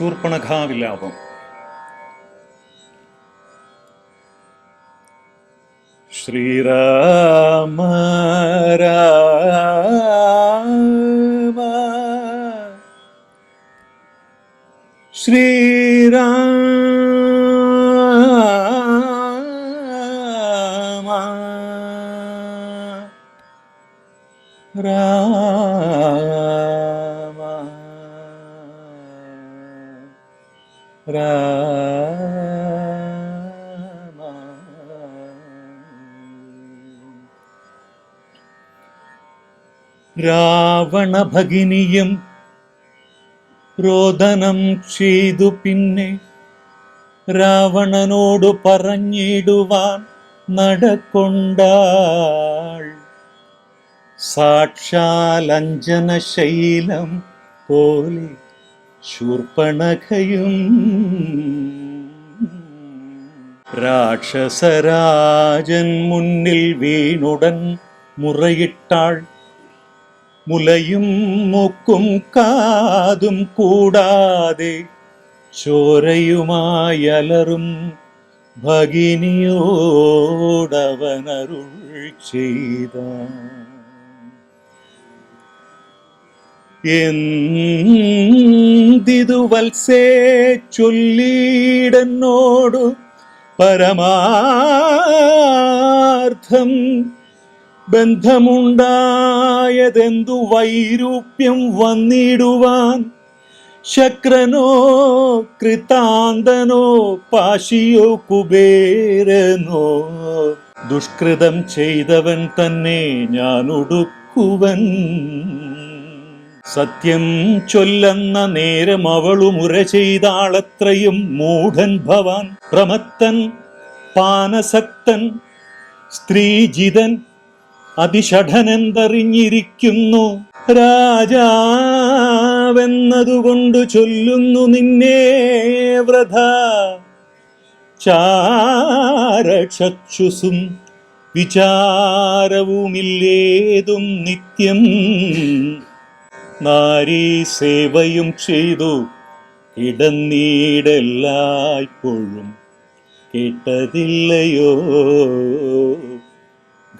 ശൂർപ്പണഖാവിലാപം ശ്രീരാമ രാവണ ഭഗിനിയും രോദനം ചെയ്തു പിന്നെ രാവണനോട് പറഞ്ഞിടുവാൻ നടക്കൊണ്ടാൾ. സാക്ഷാലഞ്ജന ശൈലം പോലെ ശൂർപ്പണഖയും രാക്ഷസരാജൻ മുന്നിൽ വീണുടൻ മുറയിട്ടാൾ മുലയും മൂക്കും കാതും കൂടാതെ ചോരയുമായി അലറും ഭഗിനിയോടവനരുൾ ചെയ്ത എന്തിതു വത്സേ പരമാർത്ഥം ബന്ധമുണ്ടായതെന്തു വൈരൂപ്യം വന്നിടുവാൻ? ശക്രനോ കൃതാന്തനോ പാശിയോ കുബേരനോ? ദുഷ്കൃതം ചെയ്തവൻ തന്നെ ഞാൻ ഒടുക്കുവൻ സത്യം ചൊല്ലെന്ന നേരം അവളു മുര ചെയ്താളത്രയും മൂഢൻ ഭവാൻ. പ്രമത്തൻ പാനസക്തൻ സ്ത്രീജിതൻ അതിഷഠനെന്തറിഞ്ഞിരിക്കുന്നു. രാജാവെന്നതുകൊണ്ട് ചൊല്ലുന്നു നിന്നെ വ്രത. ചാരക്ഷുസും വിചാരവുമില്ലേതും നിത്യം. നാരീ സേവയും ചെയ്തു. കിടന്നീടെല്ലായ്പ്പോഴും കേട്ടതില്ലയോ?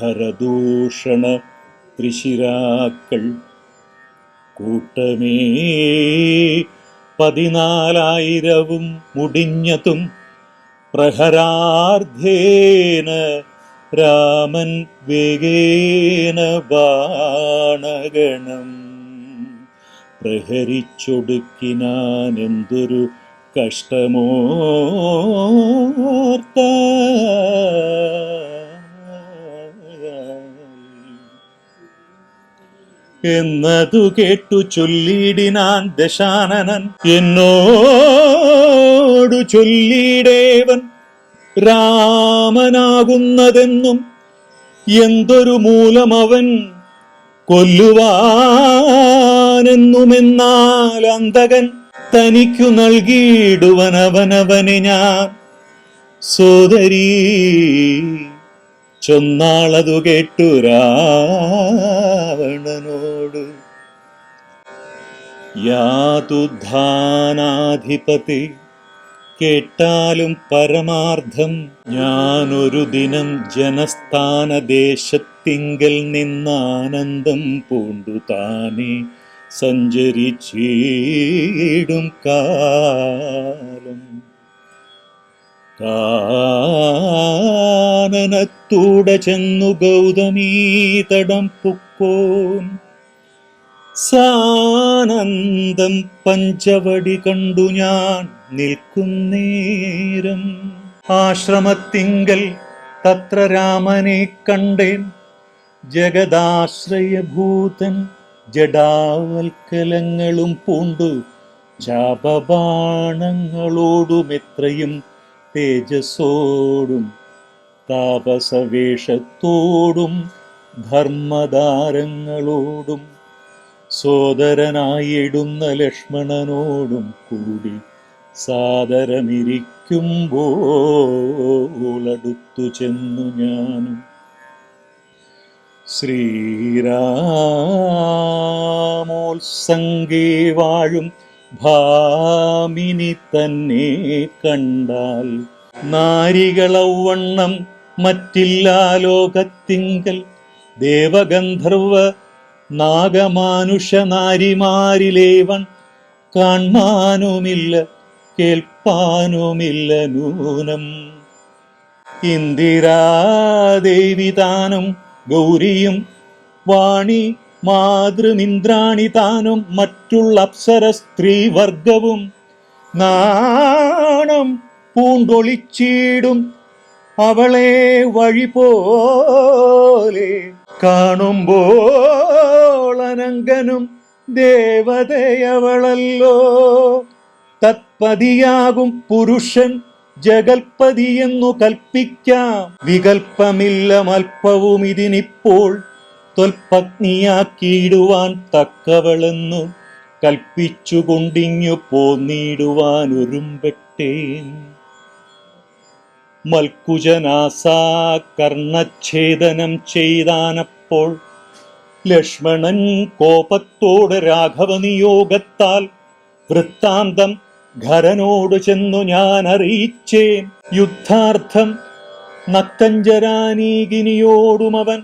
ഖരദൂഷണ ത്രിശിരാക്കൾ കൂട്ടമേ പതിനാലായിരവും മുടിഞ്ഞതും പ്രഹരാർദ്ധേന രാമൻ വേഗേന ബാണഗണം പ്രഹരിച്ചൊടുക്കിനാൻ എന്തൊരു കഷ്ടമോർത്ത. എന്നതു കേട്ടു ചൊല്ലിടിനാൻ ദശാനനൻ. എന്നോടു ചൊല്ലിടേവൻ രാമനാകുന്നതെന്നും എന്തൊരു മൂലം അവൻ കൊല്ലുവാനെന്നുമെന്നാൽ അന്തകൻ തനിക്കു നൽകിയിടുവനവനവനെ ഞാൻ. സോദരീ ചൊന്നാളതു കേട്ടു രാവണനോട്. യാതുധാനാധിപതി കേട്ടാലും പരമാർത്ഥം ഞാനൊരു ദിനം ജനസ്ഥാനദേശത്തിങ്കൽ നിന്നാനന്ദം പൂണ്ടു താനെ സഞ്ചരിച്ചിടും കാലം. കാനനത്തൂടെ ചെന്നു ഗൗതമീ തടം പുക്കോൻ. സാനന്ദം പഞ്ചവടി കണ്ടു ഞാൻ നിൽക്കുന്നേരം ആശ്രമത്തിങ്കൽ തത്ര രാമനെ കണ്ടേൻ. ജഗദാശ്രയഭൂതൻ ജഡാവൽക്കലങ്ങളും പൂണ്ടു. ശാപബാണങ്ങളോടും എത്രയും തേജസ്സോടും താപസവേഷത്തോടും ധർമ്മദാരങ്ങളോടും സോദരനായിടുന്ന ലക്ഷ്മണനോടും കൂടി സാദരമിരിക്കുമ്പോൾ അടുത്തു ചെന്നു ഞാനും. ശ്രീരാമോത്സംഗേ വാഴും ഭാമിനി തന്നെ കണ്ടാൽ. നാരികളൗവണ്ണം മറ്റില്ലാ ലോകത്തിങ്കൽ. ദേവഗന്ധർവ നാഗമാനുഷ നാരിമാരിലേവൻ കാൺമാനുമില്ല കേൾപ്പാനുമില്ല നൂനം. ഇന്ദിരാദേവി താനും ഗൗരിയും വാണി മാതൃമിന്ദ്രാണി താനും മറ്റുള്ള അപ്സര സ്ത്രീവർഗവും നാണം പൂണ്ടൊളിച്ചീടും അവളെ വഴി പോലെ കാണുമ്പോൾ ദേവതയവളല്ലോ. തത്പതിയാകും പുരുഷൻ ജഗൽപതി എന്നു കൽപ്പിക്കാം. വികൽപ്പമില്ല അല്പവും ഇതിനിപ്പോൾ. തൊൽപത്നിയാക്കിയിടുവാൻ തക്കവളെന്നു കൽപ്പിച്ചുകൊണ്ടിങ്ങു പോന്നിടുവാൻ ഒരുമ്പെട്ടേ മൽക്കുജനാസാ കർണച്ഛേദനം ചെയ്താനപ്പോൾ ലക്ഷ്മണൻ കോപത്തോട് രാഘവനിയോഗത്താൽ വൃത്താന്തം ഖരനോട് ചെന്നു ഞാൻ അറിയിച്ചേൻ യുദ്ധാർത്ഥം നക്തഞ്ചരാനീകിനിയോടും അവൻ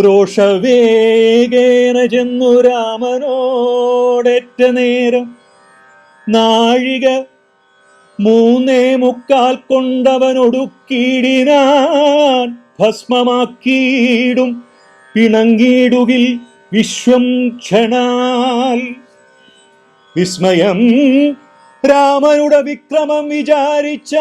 രോഷവേഗേന ചെന്നു രാമനോടേറ്റ നേരം. നാഴിക മൂന്നേ മുക്കാൽ കൊണ്ടവനൊടുക്കിയിടിനാൻ ഭസ്മമാക്കിയിടും. പിണങ്ങിയിടുകിൽ വിശ്വം ക്ഷണാൽ. വിസ്മയം രാമനുടെ വിക്രമം വിചാരിച്ച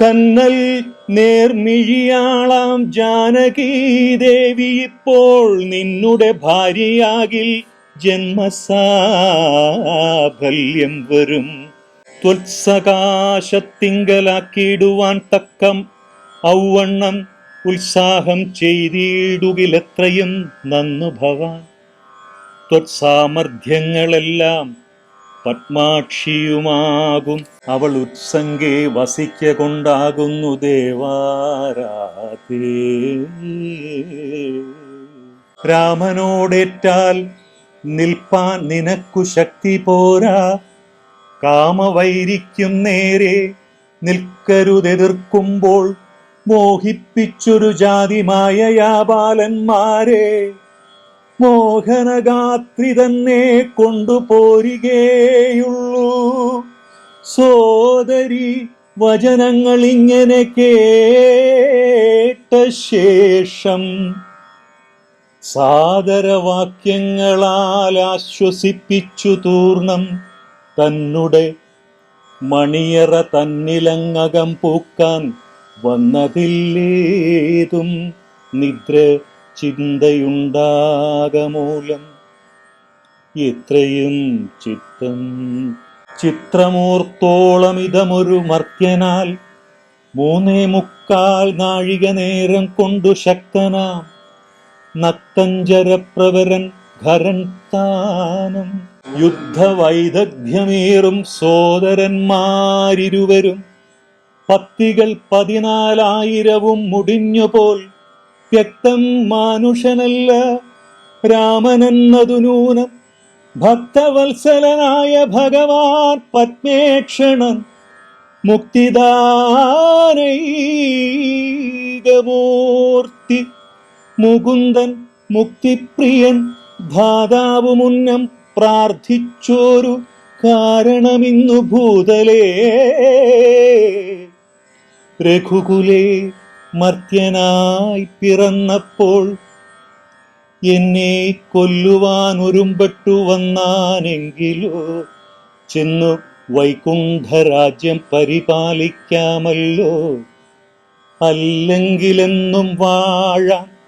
കന്നൽ നേർമിഴിയാളാം ജാനകി ദേവി ഇപ്പോൾ നിന്നുടെ ഭാര്യയാകിൽ ജന്മസാഫല്യം വരും. ത്വത്സകാശത്തിങ്കലാക്കിയിടുവാൻ തക്കം ഔവണ്ണം ഉത്സാഹം ചെയ്തിടുകിലെത്രയും നന്നു ഭവാൻ. ത്വത്സാമർഥ്യങ്ങളെല്ലാം പത്മാക്ഷിയുമാകും. അവൾ ഉത്സംഗേ വസിക്ക കൊണ്ടാകുന്നു ദേവാരാധേ. രാമനോടേറ്റാൽ നിൽപ്പാൻ നിനക്കു ശക്തി പോരാ. കാമവൈരിക്കും നേരെ നിൽക്കരുതെതിർക്കുമ്പോൾ മോഹിപ്പിച്ചൊരു ജാതി മായയാബാലന്മാരെ മോഹനഗാത്രി തന്നെ കൊണ്ടുപോരികേയുള്ളൂ സോദരി വചനങ്ങൾ ഇങ്ങനെ കേട്ട ശേഷം സാദരവാക്യങ്ങളാൽ ആശ്വസിപ്പിച്ചു തൂർണം തന്നുടെ മണിയറ തന്നിലങ്ങകം പൂക്കാൻ വന്നതില്ലേതും നിദ്ര ചിന്തയുണ്ടാകമൂലം. എത്രയും ചിത്തം ചിത്രമൂർത്തോളമിതമൊരു മർത്യനാൽ മൂന്നേ മുക്കാൽ നാഴിക നേരം കൊണ്ടു ശക്തനാം നത്തഞ്ചരപ്രവരൻ ഖരൻ താനും യുദ്ധവൈദഗ്ധ്യമേറും സോദരന്മാരിരുവരും പത്തികൾ പതിനാലായിരവും മുടിഞ്ഞുപോൽ വ്യക്തം മാനുഷനല്ല രാമനെന്നതു നൂനം ഭക്തവത്സലനായ ഭഗവാൻ പത്മേക്ഷണൻ മുക്തിദാനൈകമൂർത്തി മുകുന്ദൻ മുക്തിപ്രിയൻ ധാതാവ് മുന്നം പ്രാർത്ഥിച്ചോരു കാരണമിന്നു ഭൂതലേ രഘുകുലേ മർത്യനായി പിറന്നപ്പോൾ എന്നെ കൊല്ലുവാൻ ഒരുമ്പെട്ടു വന്നാനെങ്കിലോ ചെന്നു വൈകുണ്ഠരാജ്യം പരിപാലിക്കാമല്ലോ. അല്ലെങ്കിലെന്നും വാഴാം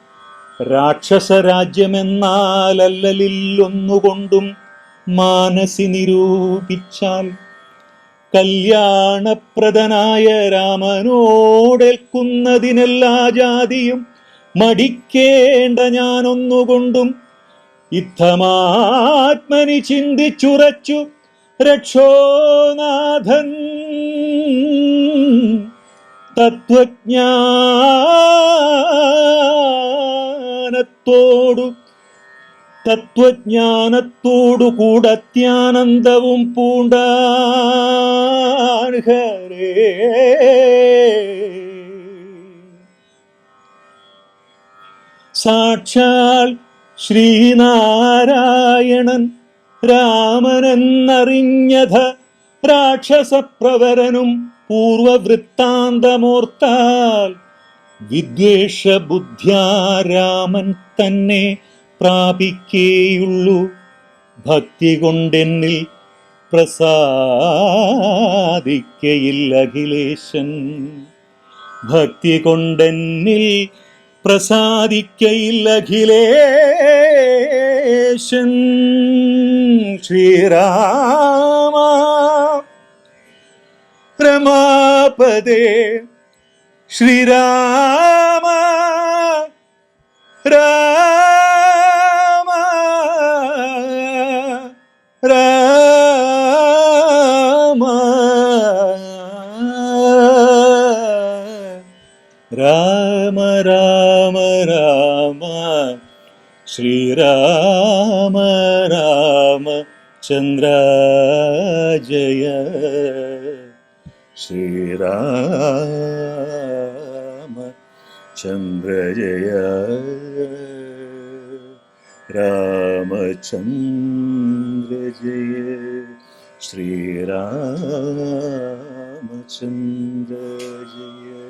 രാക്ഷസരാജ്യമെന്നാൽ അല്ലലില്ലൊന്നുകൊണ്ടും മാനസി നിരൂപിച്ചാൽ കല്യാണപ്രദനായ രാമനോടേൽക്കുന്നതിനെല്ലാ ജാതിയും മടിക്കേണ്ട ഞാനൊന്നുകൊണ്ടും ഇത്തമാത്മനി ചിന്തിച്ചുറച്ചു രക്ഷോനാഥൻ. തത്വജ്ഞാനത്തോടു തത്വജ്ഞാനത്തോടു കൂടത്യാനന്ദവും പൂണ്ടാൻ ഹരേ സാക്ഷാൽ ശ്രീനാരായണൻ രാമനെന്നറിഞ്ഞത രാക്ഷസപ്രവരനും പൂർവവൃത്താന്തമോർത്താൽ വിദ്വേഷബുദ്ധ്യാ രാമൻ തന്നെ പ്രാപിക്കേയുള്ളൂ. ഭക്തി കൊണ്ടെന്നിൽ പ്രസാദിക്കയില്ല അഖിലേശൻ. ഭക്തി കൊണ്ടെന്നിൽ പ്രസാദിക്കയില്ല അഖിലേശൻ. ശ്രീരാമ പ്രമാപദേ ശ്രീരാമ चंद्र जय। श्रीराम चन्द्रजय चंद्र जय।